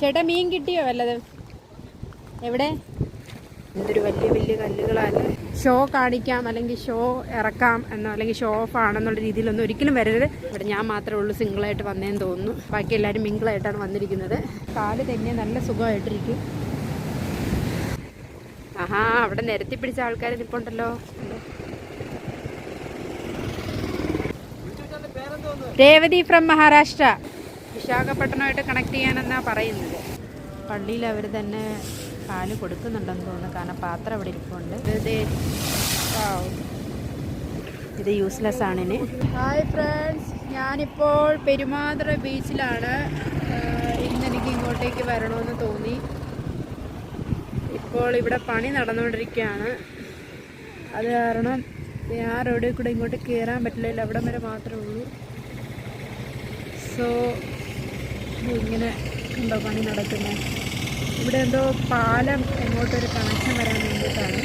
ചേട്ടാ മീൻ കിട്ടിയോ വല്ലതും? എവിടെ? എന്തൊരു വലിയ വലിയ കല്ലുകളാണ് ഷോ കാണിക്കാം അല്ലെങ്കിൽ ഷോ ഇറക്കാം എന്നോ അല്ലെങ്കിൽ ഷോ ഓഫ് ആണെന്നുള്ള രീതിയിലൊന്നും ഒരിക്കലും വരരുത്. ഇവിടെ ഞാൻ മാത്രമേ ഉള്ളൂ സിംഗിളായിട്ട് വന്നേന്ന് തോന്നുന്നു. ബാക്കി എല്ലാവരും മിങ്കിളായിട്ടാണ് വന്നിരിക്കുന്നത്. കാൽ തന്നെ നല്ല സുഖമായിട്ടിരിക്കും. ആഹാ അവിടെ നിരത്തി പിടിച്ച ആൾക്കാർ നിൽപ്പുണ്ടല്ലോ. രേവതി ഫ്രം മഹാരാഷ്ട്ര. വിശാഖപട്ടണമായിട്ട് കണക്ട് ചെയ്യാനെന്നാ പറയുന്നത്. പള്ളിയിൽ അവർ തന്നെ പാൽ കൊടുക്കുന്നുണ്ടെന്ന് തോന്നുന്നു. കാരണം പാത്രം അവിടെ ഇരിപ്പുണ്ട്. ഇത് യൂസ്ലെസ് ആണിന് ഹായ് ഫ്രണ്ട്സ് ഞാനിപ്പോൾ പെരുമാതുറ ബീച്ചിലാണ്. ഇന്നെനിക്ക് ഇന്ന് എനിക്ക് ഇങ്ങോട്ടേക്ക് വരണമെന്ന് തോന്നി. ഇപ്പോൾ ഇവിടെ പണി നടന്നുകൊണ്ടിരിക്കുകയാണ്. അത് കാരണം ആ റോഡിൽ കൂടെ ഇങ്ങോട്ട് കയറാൻ പറ്റില്ല. അവിടം വരെ മാത്രമേ ഉള്ളൂ. സോ ഇങ്ങനെ എന്തോ പണി നടക്കുന്നത് ഇവിടെ എന്തോ പാലം എങ്ങോട്ടൊരു കണക്ഷൻ വരാൻ വേണ്ടിയിട്ടാണ്.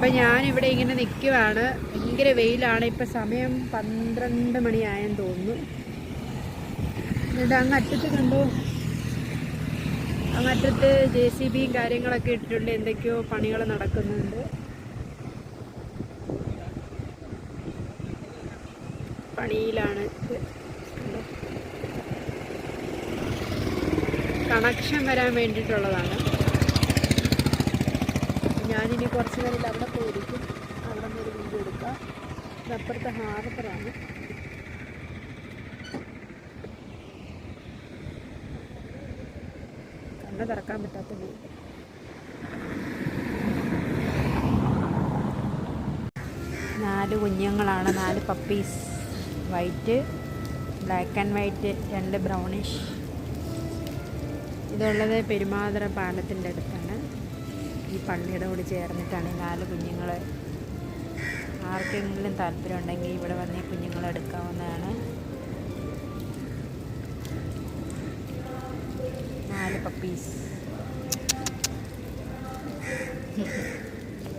അപ്പം ഞാനിവിടെ ഇങ്ങനെ നിൽക്കുവാണ് ഭയങ്കര വെയിലാണ്. ഇപ്പം സമയം പന്ത്രണ്ട് മണിയായെന്ന് തോന്നുന്നു. എന്നിട്ട് അങ്ങ് അറ്റത്ത് കണ്ടോ? അങ്ങറ്റത്ത് ജെ സി ബിയും കാര്യങ്ങളൊക്കെ ഇട്ടിട്ടുണ്ട്. എന്തൊക്കെയോ പണികൾ നടക്കുന്നുണ്ട്. പണിയിലാണ് കണക്ഷൻ വരാൻ വേണ്ടിയിട്ടുള്ളതാണ്. ഞാനിനി കുറച്ച് നേരം അവിടെ പോയിരിക്കും. അവിടെ നിന്ന് ഒരു വീഡിയോ എടുക്കാം. അപ്പുറത്തെ ഹാർബറാണ് കണ്ണ് തുറക്കാൻ പറ്റാത്ത വീട്. നാല് കുഞ്ഞുങ്ങളാണ് നാല് puppies white black and white രണ്ട് ബ്രൗണിഷ് ഇതുള്ളത് പെരുമാതുറ പാലത്തിന്റെ അടുത്താണ് ഈ പള്ളിയുടെ കൂടി ചേർന്നിട്ടാണ് നാല് കുഞ്ഞുങ്ങൾ ആർക്കെങ്കിലും താല്പര്യം ഉണ്ടെങ്കിൽ ഇവിടെ വന്ന് ഈ കുഞ്ഞുങ്ങളെ എടുക്കാവുന്നതാണ്. നാല് പപ്പീസ്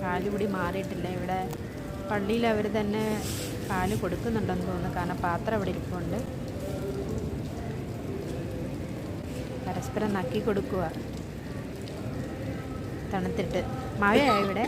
പാൽ കൂടി മാറിയിട്ടില്ല. ഇവിടെ പള്ളിയിൽ അവർ തന്നെ പാൽ കൊടുക്കുന്നുണ്ടെന്ന് തോന്നുന്നു. കാരണം പാത്രം അവിടെ ഇരിപ്പുണ്ട്. പരസ്പരം നക്കി കൊടുക്കുക തണുത്തിട്ട്. മഴയാണ് ഇവിടെ.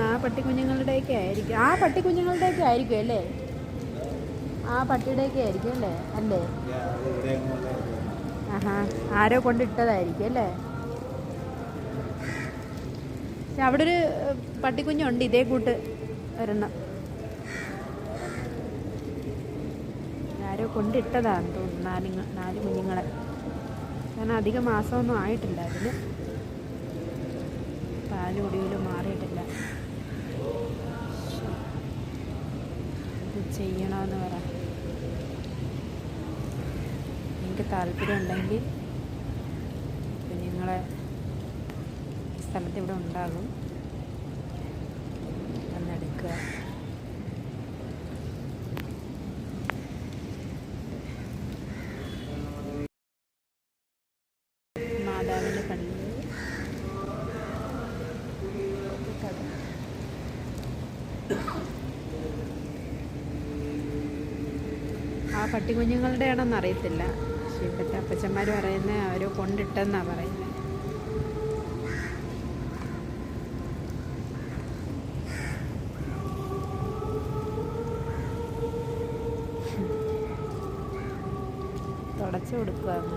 ആ പട്ടി കുഞ്ഞുങ്ങളുടെയൊക്കെ ആയിരിക്കും. ആ പട്ടിക്കുഞ്ഞുങ്ങളുടെയൊക്കെ ആയിരിക്കും അല്ലേ? ആ പട്ടിയുടെയൊക്കെ ആയിരിക്കും അല്ലേ? അല്ലേ? ആരോ കൊണ്ടിട്ടതായിരിക്കും അല്ലേ? പക്ഷെ അവിടെ ഒരു പട്ടിക്കുഞ്ഞുണ്ട് ഇതേ കൂട്ട് ഒരെണ്ണം. ആരോ കൊണ്ടിട്ടതാന്ന് തോന്നുന്നു. നാല് നാല് കുഞ്ഞുങ്ങളെ. കാരണം അധികം മാസമൊന്നും ആയിട്ടില്ല അതിന്. പാൽ കുടിയിലും മാറിയിട്ടില്ല. ഇത് ചെയ്യണമെന്ന് പറ. എനിക്ക് താല്പര്യം ഉണ്ടെങ്കിൽ കുഞ്ഞുങ്ങളെ സ്ഥലത്ത് ഇവിടെ ഉണ്ടാകും. ആ പട്ടിക്കുഞ്ഞുങ്ങളുടെ ആണെന്ന് അറിയത്തില്ല പക്ഷെ ഇപ്പോഴത്തെ അപ്പച്ചന്മാർ പറയുന്നത് അവർ കൊണ്ടിട്ടെന്നാണ് പറയുന്നത് തുടച്ചു കൊടുക്കുകയാണ്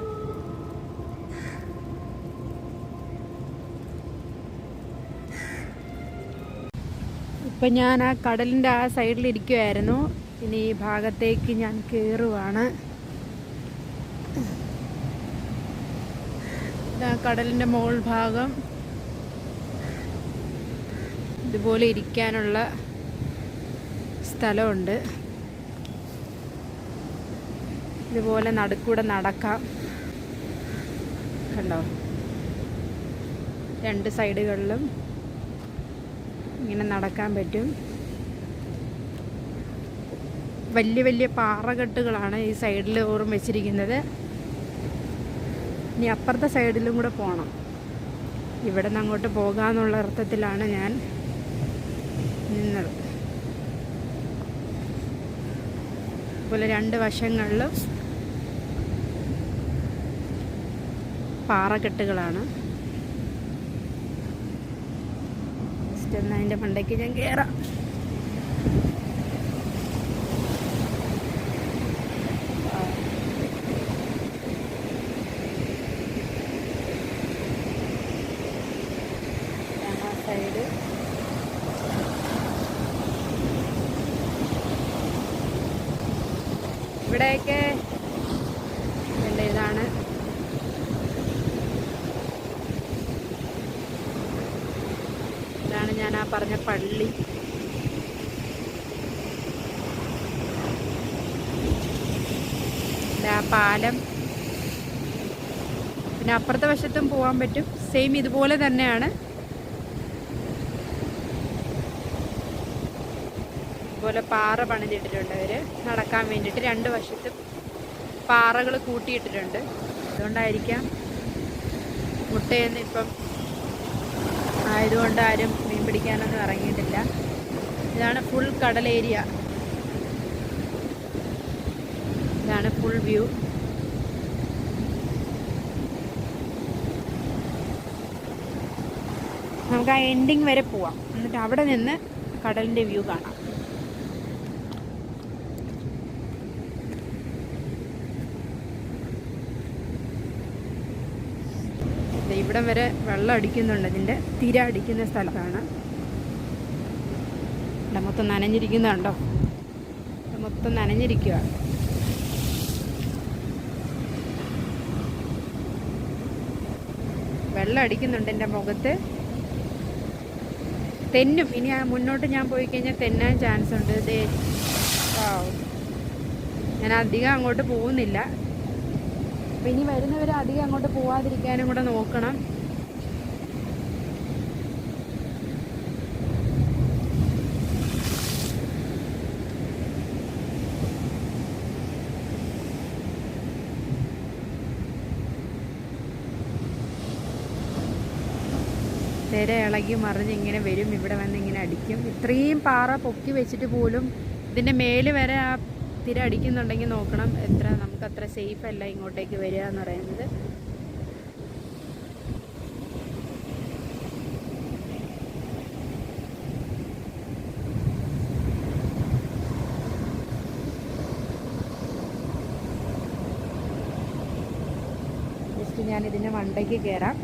ഇപ്പം ഞാൻ ആ കടലിന്റെ ആ സൈഡിൽ ഇരിക്കുമായിരുന്നു ഇനി ഈ ഭാഗത്തേക്ക് ഞാൻ കയറുവാണ് കടലിന്റെ മുകൾ ഭാഗം. ഇതുപോലെ ഇരിക്കാനുള്ള സ്ഥലമുണ്ട്. ഇതുപോലെ നടുക്കൂടെ നടക്കാം. കണ്ടോ? രണ്ട് സൈഡുകളിലും ഇങ്ങനെ നടക്കാൻ പറ്റും. വലിയ വലിയ പാറകെട്ടുകളാണ് ഈ സൈഡിൽ ഓറും വെച്ചിരിക്കുന്നത്. ഇനി അപ്പുറത്തെ സൈഡിലും കൂടെ പോകണം ഇവിടെ നിന്ന് അങ്ങോട്ട് പോകാമെന്നുള്ള അർത്ഥത്തിലാണ് ഞാൻ നിന്നത്. അതുപോലെ രണ്ട് വശങ്ങളിലും പാറക്കെട്ടുകളാണ് ജസ്റ്റ് ഒന്ന് അതിന്റെ മണ്ടയ്ക്ക് ഞാൻ കയറാം ആ സൈഡ് ഇവിടെയൊക്കെ എന്റെ ഇതാണ്. ഇതാണ് ഞാൻ ആ പറഞ്ഞ പള്ളി. ആ പാലം. പിന്നെ അപ്പുറത്തെ വശത്തും പോകാൻ പറ്റും. സെയിം ഇതുപോലെ തന്നെയാണ്. ഇതുപോലെ പാറ പണിതിട്ടിട്ടുണ്ട് അവർ നടക്കാൻ വേണ്ടിയിട്ട് രണ്ട് വശത്തും പാറകൾ കൂട്ടിയിട്ടിട്ടുണ്ട്. അതുകൊണ്ടായിരിക്കാം മുട്ടയെന്ന് ഇപ്പം ആയതുകൊണ്ട് ആരും മീൻ പിടിക്കാനൊന്നും ഇറങ്ങിയിട്ടില്ല. ഇതാണ് ഫുൾ കടൽ ഏരിയ ഇതാണ് ഫുൾ വ്യൂ നമുക്ക് ആ എൻഡിങ് വരെ പോവാം. എന്നിട്ട് അവിടെ നിന്ന് കടലിന്റെ വ്യൂ കാണാം. ഇവിടം വരെ വെള്ളം അടിക്കുന്നുണ്ട്. ഇതിന്റെ തിര അടിക്കുന്ന സ്ഥലത്താണ്. ഇവിടെ മൊത്തം നനഞ്ഞിരിക്കുന്നുണ്ടോ ഇവിടെ മൊത്തം നനഞ്ഞിരിക്കുക വെള്ളം അടിക്കുന്നുണ്ട് എന്റെ മുഖത്ത്. തെന്നും. ഇനി മുന്നോട്ട് ഞാൻ പോയി കഴിഞ്ഞാൽ തെന്നാൻ ചാൻസ് ഉണ്ട് ദേ. ഞാൻ അധികം അങ്ങോട്ട് പോകുന്നില്ല. അപ്പം ഇനി വരുന്നവർ അധികം അങ്ങോട്ട് പോവാതിരിക്കാനും കൂടെ നോക്കണം. തിര ഇളകി മറിഞ്ഞ് ഇങ്ങനെ വരും ഇവിടെ വന്ന് ഇങ്ങനെ അടിക്കും. ഇത്രയും പാറ പൊക്കി വെച്ചിട്ട് പോലും ഇതിന്റെ മേൽ വരെ ആ തിര അടിക്കുന്നുണ്ടെങ്കിൽ നോക്കണം എത്ര നമുക്ക് അത്ര സേഫ് അല്ല ഇങ്ങോട്ടേക്ക് വരിക എന്ന് പറയുന്നത്. ജസ്റ്റ് ഞാൻ ഇതിന്റെ മണ്ടയ്ക്ക് കയറാം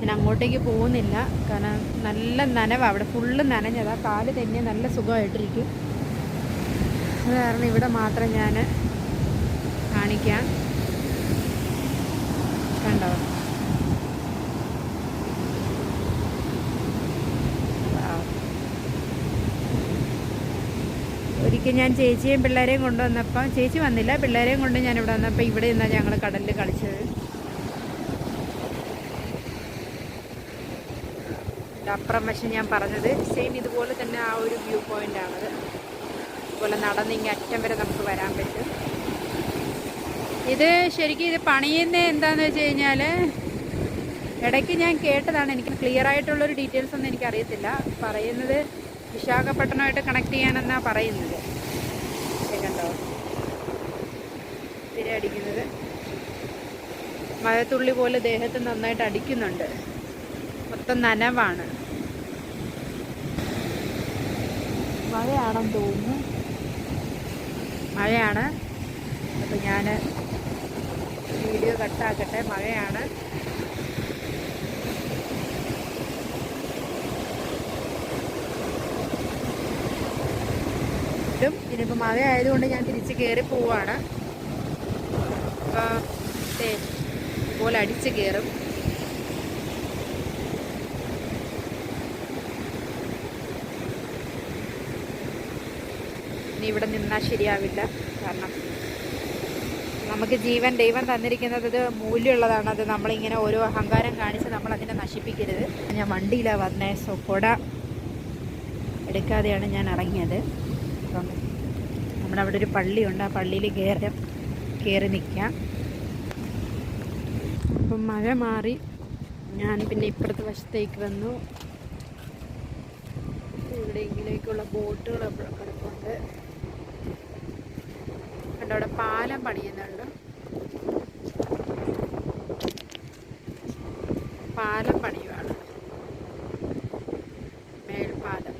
ഞാൻ അങ്ങോട്ടേക്ക് പോകുന്നില്ല. കാരണം നല്ല നനവാണ് അവിടെ ഫുള്ള് നനഞ്ഞതാണ് കാൽ തന്നെ നല്ല സുഖമായിട്ടിരിക്കും. അത് കാരണം ഇവിടെ മാത്രം ഞാൻ കാണിക്കാം. കണ്ടോ. ഒരിക്കൽ ഞാൻ ചേച്ചിയും പിള്ളേരെയും കൊണ്ടുവന്നപ്പോൾ ചേച്ചി വന്നില്ല പിള്ളേരെയും കൊണ്ട് ഞാൻ ഇവിടെ വന്നപ്പോൾ ഇവിടെ നിന്നാണ് ഞങ്ങൾ കടലിൽ കളിച്ചത്. അപ്പുറം വശം ഞാൻ പറഞ്ഞത് സെയിം ഇതുപോലെ തന്നെ ആ ഒരു വ്യൂ പോയിന്റ് ആണത്. ഇതുപോലെ നടന്ന് ഇങ്ങനെ അറ്റം വരെ നമുക്ക് വരാൻ പറ്റും. ഇത് ശരിക്കും ഇത് പണിയുന്ന എന്താണെന്ന് വെച്ച് കഴിഞ്ഞാൽ ഇടയ്ക്ക് ഞാൻ കേട്ടതാണ് എനിക്ക് ക്ലിയർ ആയിട്ടുള്ളൊരു ഡീറ്റെയിൽസ് ഒന്നും എനിക്കറിയത്തില്ല. പറയുന്നത് വിശാഖപട്ടണമായിട്ട് കണക്ട് ചെയ്യാനെന്നാണ് പറയുന്നത്. കണ്ടോ? തിര അടിക്കുന്നത്. മഴത്തുള്ളി പോലെ ദേഹത്ത് നന്നായിട്ട് അടിക്കുന്നുണ്ട്. മൊത്തം നനവാണ്. മഴയാണെന്ന് തോന്നുന്നു. മഴയാണ്. അപ്പോൾ ഞാൻ വീഡിയോ കട്ടാക്കട്ടെ. മഴയാണ്. ഇതും ഇനിയിപ്പോൾ മഴ ആയതുകൊണ്ട് ഞാൻ തിരിച്ച് കയറി പോവാണ്. അപ്പോൾ ഇതുപോലെ അടിച്ച് കയറും ഇനി ഇവിടെ നിന്നാൽ ശരിയാവില്ല. കാരണം നമുക്ക് ജീവൻ ദൈവം തന്നിരിക്കുന്നത് ഇത് മൂല്യമുള്ളതാണ്. അത് നമ്മളിങ്ങനെ ഓരോ അഹങ്കാരം കാണിച്ച് നമ്മൾ അതിനെ നശിപ്പിക്കരുത്. ഞാൻ വണ്ടിയിലാണ് വന്നേ സോ കുട എടുക്കാതെയാണ് ഞാൻ ഇറങ്ങിയത്. അപ്പം നമ്മുടെ അവിടെ ഒരു പള്ളിയുണ്ട്. ആ പള്ളിയിൽ കയറി കയറി നിൽക്കാം അപ്പം മഴ മാറി. ഞാൻ പിന്നെ ഇപ്പുറത്തെ വശത്തേക്ക് വന്നു. എവിടെയെങ്കിലേക്കുള്ള ബോട്ടുകൾ കിടപ്പുണ്ട്. കണ്ടോ അവിടെ പാലം പണിയുന്നുണ്ട്. പാലം പണിയുവാണ്. മേൽപ്പാലം.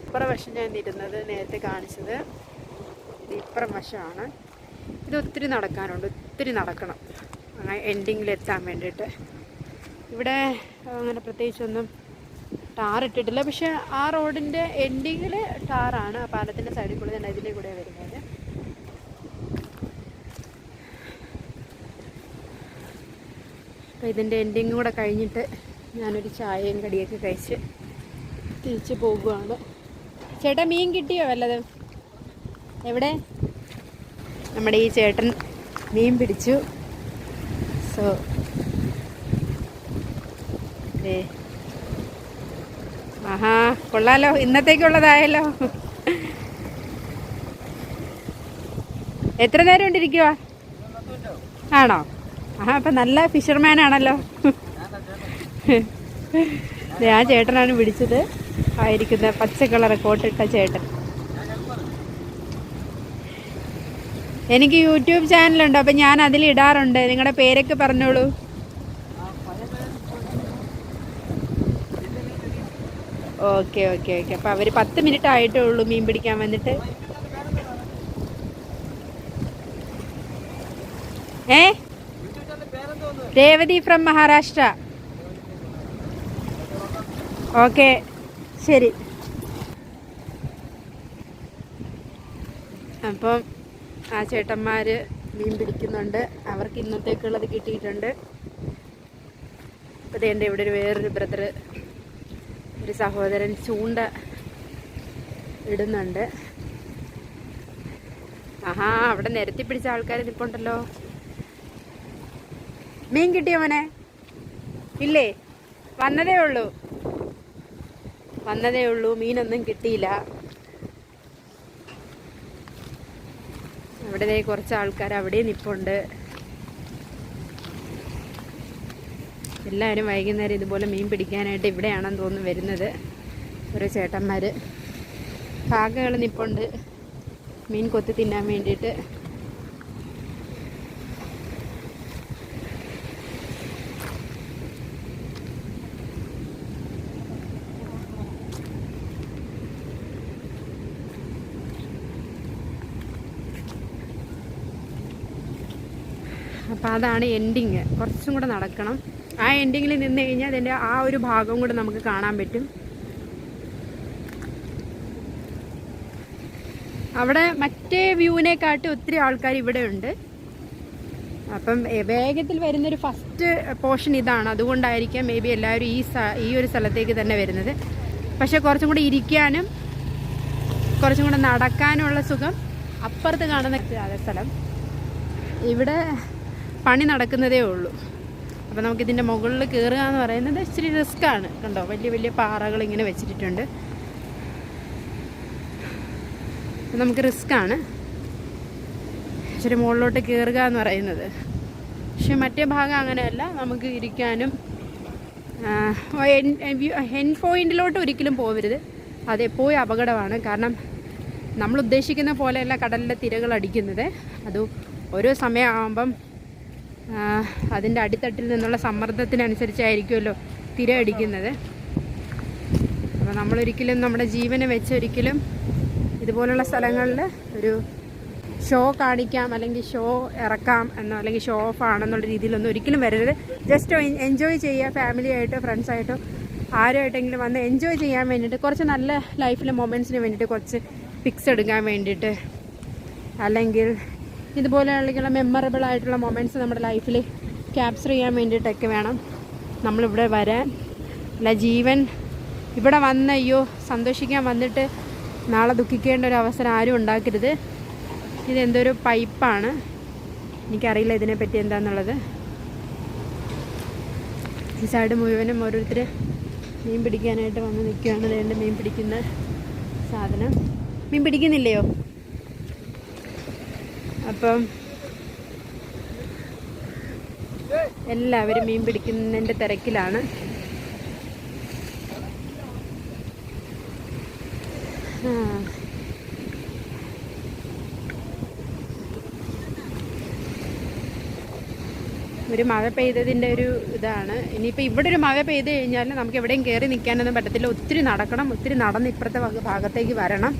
ഇപ്പുറം വശം ഞാൻ ഇരുന്നത് നേരത്തെ കാണിച്ചത് ഇപ്പുറം വശമാണ് ഇത് ഒത്തിരി നടക്കാനുണ്ട് ഒത്തിരി നടക്കണം എത്താൻ വേണ്ടിയിട്ട്. ഇവിടെ അങ്ങനെ പ്രത്യേകിച്ചൊന്നും ടാർ ഇട്ടിട്ടില്ല. പക്ഷെ ആ റോഡിന്റെ എൻഡിങ്ങിൽ ടാറാണ് ആ പാലത്തിന്റെ സൈഡിൽ കൂടെ തന്നെ ഇതിന്റെ കൂടെ വരുന്നത്. അപ്പോൾ ഇതിന്റെ എൻഡിങ് കൂടെ കഴിഞ്ഞിട്ട് ഞാനൊരു ചായയും കടിയൊക്കെ കഴിച്ച് തിരിച്ച് പോകുവാണ് ചേട്ടാ മീൻ കിട്ടിയോ വല്ലത്? എവിടെ? നമ്മുടെ ഈ ചേട്ടൻ മീൻ പിടിച്ചു. സോ ഏ ആഹാ കൊള്ളാലോ. ഇന്നത്തേക്കുള്ളതായല്ലോ. എത്ര നേരം കൊണ്ടിരിക്കുക ആണോ? ആഹാ അപ്പം നല്ല ഫിഷർമാൻ ആണല്ലോ. ആ ചേട്ടനാണ് പിടിച്ചത് ആയിരിക്കുന്ന പച്ച കളർ കോട്ടിട്ട ചേട്ടൻ. എനിക്ക് യൂട്യൂബ് ചാനലുണ്ട് അപ്പം ഞാൻ അതിൽ ഇടാറുണ്ട്. നിങ്ങളുടെ പേരൊക്കെ പറഞ്ഞോളൂ. Okay okay okay. അപ്പം അവർ പത്ത് മിനിറ്റ് ആയിട്ടേ ഉള്ളൂ മീൻ പിടിക്കാൻ വന്നിട്ട്. ഏ? രേവതി ഫ്രം മഹാരാഷ്ട്ര. ഓക്കെ ശരി. അപ്പം ആ ചേട്ടന്മാർ മീൻ പിടിക്കുന്നുണ്ട്. അവർക്ക് ഇന്നത്തേക്കുള്ളത് കിട്ടിയിട്ടുണ്ട്. അപ്പോൾ എന്റെ ഇവിടെ ഒരു വേറൊരു ബ്രദർ ഒരു സഹോദരൻ ചൂണ്ട ഇടുന്നുണ്ട്. ആഹാ അവിടെ നിരത്തി പിടിച്ച ആൾക്കാർ നിൽപ്പുണ്ടല്ലോ. മീൻ കിട്ടിയോ മോനെ? ഇല്ലേ? വന്നതേ ഉള്ളൂ. വന്നതേ ഉള്ളൂ മീനൊന്നും കിട്ടിയില്ല. അവിടെ കുറച്ച് ആൾക്കാർ അവിടെ നിൽപ്പുണ്ട് എല്ലാവരും വൈകുന്നേരം ഇതുപോലെ മീൻ പിടിക്കാനായിട്ട് ഇവിടെയാണെന്ന് തോന്നുന്നു വരുന്നത്. ഓരോ ചേട്ടന്മാർ കാക്കകൾ നിപ്പുണ്ട് മീൻ കൊത്തി തിന്നാൻ വേണ്ടിയിട്ട്. അപ്പോൾ അതാണ് എൻഡിങ് കുറച്ചും കൂടെ നടക്കണം. ആ എൻഡിങ്ങിൽ നിന്ന് കഴിഞ്ഞാൽ അതിന്റെ ആ ഒരു ഭാഗം കൂടെ നമുക്ക് കാണാൻ പറ്റും. അവിടെ മറ്റേ വ്യൂവിനെക്കാട്ടി ഒത്തിരി ആൾക്കാർ ഇവിടെ ഉണ്ട്. അപ്പം വേഗത്തിൽ വരുന്നൊരു ഫസ്റ്റ് പോർഷൻ ഇതാണ്. അതുകൊണ്ടായിരിക്കാം മേ ബി എല്ലാവരും ഈ ഈ ഒരു സ്ഥലത്തേക്ക് തന്നെ വരുന്നത്. പക്ഷേ കുറച്ചും കൂടി ഇരിക്കാനും കുറച്ചും കൂടെ നടക്കാനുള്ള സുഖം അപ്പുറത്ത് കാണുന്ന സ്ഥലം. ഇവിടെ പണി നടക്കുന്നതേ ഉള്ളൂ. അപ്പോൾ നമുക്കിതിന്റെ മുകളിൽ കയറുക എന്ന് പറയുന്നത് ഇച്ചിരി റിസ്ക്കാണ് കണ്ടോ? വലിയ വലിയ പാറകൾ ഇങ്ങനെ വെച്ചിട്ടുണ്ട് നമുക്ക് റിസ്ക്കാണ് ഇച്ചിരി മുകളിലോട്ട് കയറുക എന്ന് പറയുന്നത്. പക്ഷെ മറ്റേ ഭാഗം അങ്ങനെയല്ല. നമുക്ക് ഇരിക്കാനും ഹെൻ പോയിന്റിലോട്ട് ഒരിക്കലും പോവരുത്. അതെപ്പോഴും അപകടമാണ്. കാരണം നമ്മൾ ഉദ്ദേശിക്കുന്ന പോലെയല്ല കടലിലെ തിരകൾ അടിക്കുന്നത്. അത് ഓരോ സമയമാകുമ്പം അതിന്റെ അടിത്തട്ടിൽ നിന്നുള്ള സമ്മർദ്ദത്തിനനുസരിച്ചായിരിക്കുമല്ലോ തിര അടിക്കുന്നത്. അപ്പോൾ നമ്മളൊരിക്കലും നമ്മുടെ ജീവനെ വെച്ച് ഒരിക്കലും ഇതുപോലുള്ള സ്ഥലങ്ങളിൽ ഒരു ഷോ കാണിക്കാം അല്ലെങ്കിൽ ഷോ ഇറക്കാം എന്നോ അല്ലെങ്കിൽ ഷോ ഓഫ് ആണെന്നുള്ള രീതിയിലൊന്നും ഒരിക്കലും വരരുത്. ജസ്റ്റ് എൻജോയ് ചെയ്യുക ഫാമിലി ആയിട്ടോ ഫ്രണ്ട്സായിട്ടോ ആരുമായിട്ടെങ്കിലും വന്ന് എൻജോയ് ചെയ്യാൻ വേണ്ടിയിട്ട് കുറച്ച് നല്ല ലൈഫിലെ മൊമെന്റ്സിന് വേണ്ടിയിട്ട് കുറച്ച് പിക്സ് എടുക്കാൻ വേണ്ടിയിട്ട് അല്ലെങ്കിൽ ഇതുപോലെയുള്ള മെമ്മറബിൾ ആയിട്ടുള്ള മൊമെന്റ്സ് നമ്മുടെ ലൈഫിൽ ക്യാപ്ചർ ചെയ്യാൻ വേണ്ടിയിട്ടൊക്കെ വേണം. നമ്മളിവിടെ വരാൻ. അല്ല ജീവൻ ഇവിടെ വന്ന് അയ്യോ സന്തോഷിക്കാൻ വന്നിട്ട് നാളെ ദുഃഖിക്കേണ്ട ഒരു അവസരം ആരും ഉണ്ടാക്കരുത്. ഇതെന്തൊരു പൈപ്പാണ് എനിക്കറിയില്ല ഇതിനെപ്പറ്റി എന്താണെന്നുള്ളത് ഈ സൈഡ് മുഴുവനും ഓരോരുത്തർ മീൻ പിടിക്കാനായിട്ട് വന്ന് നിൽക്കുകയാണ്. അതുകൊണ്ട് മീൻ പിടിക്കുന്ന സാധനം. മീൻ പിടിക്കുന്നില്ലയോ? അപ്പം എല്ലാവരും മീൻ പിടിക്കുന്നതിന്റെ തിരക്കിലാണ്. ഒരു മഴ പെയ്തതിന്റെ ഒരു ഇതാണ്. ഇനിയിപ്പോൾ ഇവിടെ ഒരു മഴ പെയ്ത് കഴിഞ്ഞാൽ നമുക്ക് എവിടെയും കയറി നിൽക്കാനൊന്നും പറ്റത്തില്ല. ഒത്തിരി നടക്കണം ഒത്തിരി നടന്ന് ഇപ്പുറത്തെ ഭാഗത്തേക്ക് വരണം.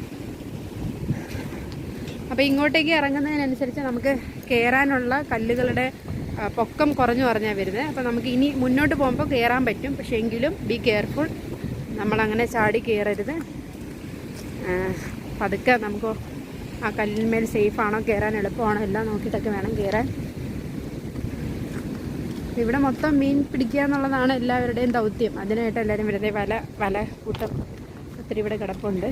അപ്പോൾ ഇങ്ങോട്ടേക്ക് ഇറങ്ങുന്നതിനനുസരിച്ച് നമുക്ക് കയറാനുള്ള കല്ലുകളുടെ പൊക്കം കുറഞ്ഞു കുറഞ്ഞാൽ വരുന്നത്. അപ്പോൾ നമുക്ക് ഇനി മുന്നോട്ട് പോകുമ്പോൾ കയറാൻ പറ്റും. പക്ഷേ എങ്കിലും ബി കെയർഫുൾ നമ്മളങ്ങനെ ചാടി കയറരുത് പതുക്കെ നമുക്ക് ആ കല്ലിന്മേൽ സേഫാണോ കയറാൻ എളുപ്പമാണോ എല്ലാം നോക്കിയിട്ടൊക്കെ വേണം കയറാൻ ഇവിടെ മൊത്തം മീൻ പിടിക്കുക എന്നുള്ളതാണ് എല്ലാവരുടെയും ദൗത്യം. അതിനായിട്ട് എല്ലാവരും വെറുതെ വല വല കൂട്ടം. ഒത്തിരി ഇവിടെ കിടപ്പുണ്ട്.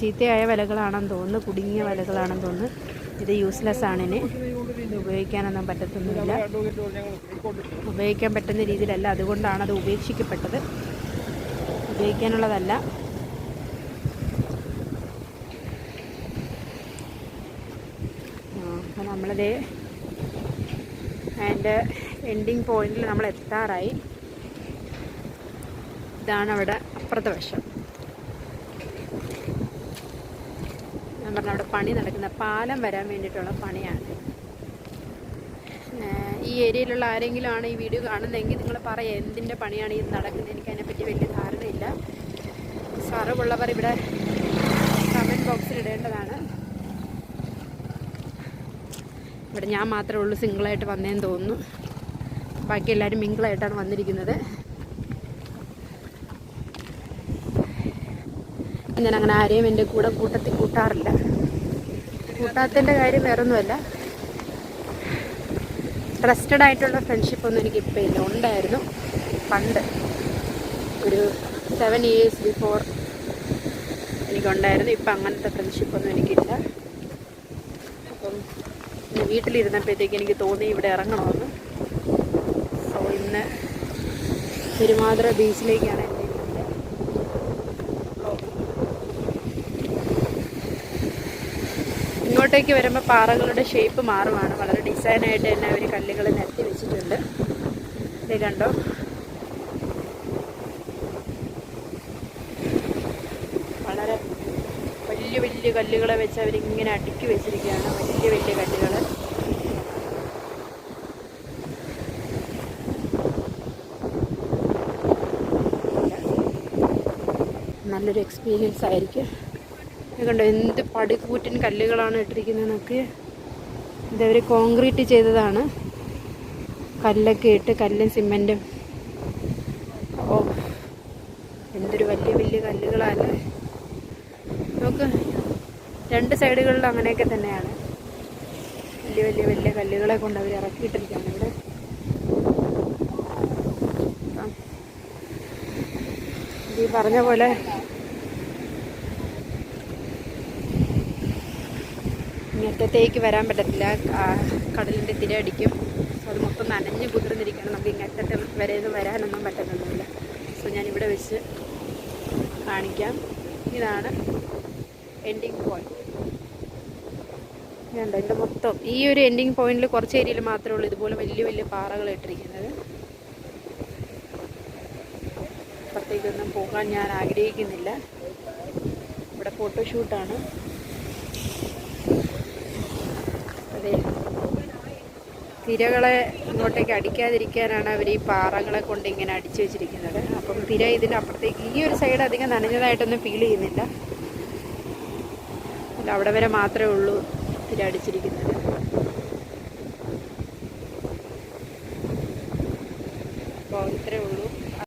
ചീത്തയായ വിലകളാണെന്ന് തോന്നുന്നു കുടുങ്ങിയ വിലകളാണെന്ന് തോന്നുന്നു. ഇത് യൂസ്ലെസ് ആണിന് ഉപയോഗിക്കാനൊന്നും പറ്റത്തൊന്നുമില്ല. ഉപയോഗിക്കാൻ പറ്റുന്ന രീതിയിലല്ല അതുകൊണ്ടാണ് അത് ഉപേക്ഷിക്കപ്പെട്ടത്. ഉപയോഗിക്കാനുള്ളതല്ല. അപ്പോൾ നമ്മളത് അതിന്റെ എൻഡിങ് പോയിന്റിൽ നമ്മൾ എത്താറായി ഇതാണ് അവിടെ അപ്പുറത്തെ വശം ഞാൻ പറഞ്ഞ അവിടെ പണി നടക്കുന്ന പാലം വരാൻ വേണ്ടിയിട്ടുള്ള പണിയാണ്. ഈ ഏരിയയിലുള്ള ആരെങ്കിലും ആണ് ഈ വീഡിയോ കാണുന്നതെങ്കിൽ നിങ്ങൾ പറയാം എന്തിന്റെ പണിയാണ് ഇത് നടക്കുന്നത്? എനിക്ക് അതിനെപ്പറ്റി വലിയ ധാരണയില്ല. അറിവുള്ളവർ ഇവിടെ കമന്റ് ബോക്സിൽ ഇടേണ്ടതാണ്. ഇവിടെ ഞാൻ മാത്രമേ ഉള്ളൂ സിംഗിളായിട്ട് വന്നേന്ന് തോന്നുന്നു. ബാക്കി എല്ലാവരും മിങ്കിളായിട്ടാണ് വന്നിരിക്കുന്നത്. ഞാൻ അങ്ങനെ ആരെയും എന്റെ കൂടെ കൂട്ടത്തിൽ കൂട്ടാറില്ല. കൂട്ടാത്തതിന്റെ കാര്യം വേറൊന്നുമല്ല. ട്രസ്റ്റഡ് ആയിട്ടുള്ള ഫ്രണ്ട്ഷിപ്പ് ഒന്നും എനിക്ക് ഇപ്പം ഇല്ല. ഉണ്ടായിരുന്നു. പണ്ട്. ഒരു സെവൻ ഇയേഴ്സ് ബിഫോർ എനിക്കുണ്ടായിരുന്നു. ഇപ്പം അങ്ങനത്തെ ഫ്രണ്ട്ഷിപ്പ് ഒന്നും എനിക്കില്ല. അപ്പം വീട്ടിലിരുന്നപ്പോഴത്തേക്ക് എനിക്ക് തോന്നി ഇവിടെ ഇറങ്ങണമെന്ന്. സോ ഇന്ന് തിരുമാതിര ബീച്ചിലേക്കാണ് ഇങ്ങോട്ടേക്ക് വരുമ്പോൾ പാറകളുടെ ഷേപ്പ് മാറുവാണ്. വളരെ ഡിസൈനായിട്ട് തന്നെ അവർ കല്ലുകൾ നിരത്തി വെച്ചിട്ടുണ്ട്. ഇത് കണ്ടോ? വളരെ വലിയ വലിയ കല്ലുകളെ വെച്ച് അവരിങ്ങനെ അടുക്കി വെച്ചിരിക്കുകയാണ്. വലിയ വലിയ കല്ലുകൾ നല്ലൊരു എക്സ്പീരിയൻസ് ആയിരിക്കും. കണ്ടോ? എന്ത് പടുകൂറ്റൻ കല്ലുകളാണ് ഇട്ടിരിക്കുന്നത് നോക്ക് ഇതവർ കോൺക്രീറ്റ് ചെയ്തതാണ്. കല്ലൊക്കെ ഇട്ട് കല്ലും സിമെന്റും ഓ എന്തൊരു വലിയ വലിയ കല്ലുകളല്ലേ നമുക്ക് രണ്ട് സൈഡുകളിലും അങ്ങനെയൊക്കെ തന്നെയാണ്. വലിയ വലിയ വലിയ കല്ലുകളെ കൊണ്ട് അവർ ഇറക്കിയിട്ടിരിക്കുകയാണ് ഇവിടെ. ഈ പറഞ്ഞ പോലെ ഇങ്ങറ്റത്തേക്ക് വരാൻ പറ്റത്തില്ല. കടലിന്റെ തിര അടിക്കും. സോ അത് മൊത്തം നനഞ്ഞ് കുതിർന്നിരിക്കണം നമുക്ക് ഇങ്ങനത്തെ വരെ വരാനൊന്നും പറ്റുന്നൊന്നുമില്ല സോ ഞാനിവിടെ വെച്ച് കാണിക്കാം. ഇതാണ് എൻഡിങ് പോയിന്റ് ഞാൻ എന്റെ മൊത്തം ഈ ഒരു എൻഡിങ് പോയിന്റിൽ കുറച്ച് ഏരിയയിൽ മാത്രമേ ഉള്ളൂ. ഇതുപോലെ വലിയ വലിയ പാറകൾ ഇട്ടിരിക്കുന്നത്. അപ്പുറത്തേക്കൊന്നും പോകാൻ ഞാൻ ആഗ്രഹിക്കുന്നില്ല. ഇവിടെ ഫോട്ടോഷൂട്ടാണ് അതെ തിരകളെ ഇങ്ങോട്ടേക്ക് അടിക്കാതിരിക്കാനാണ് അവർ ഈ പാറകളെ കൊണ്ട് ഇങ്ങനെ അടിച്ചു വെച്ചിരിക്കുന്നത്. അപ്പം തിര ഇതിന്റെ അപ്പുറത്തേക്ക് ഈ ഒരു സൈഡ് അധികം നനഞ്ഞതായിട്ടൊന്നും ഫീൽ ചെയ്യുന്നില്ല. അവിടെ വരെ മാത്രമേ ഉള്ളൂ തിര അടിച്ചിരിക്കുന്നത്.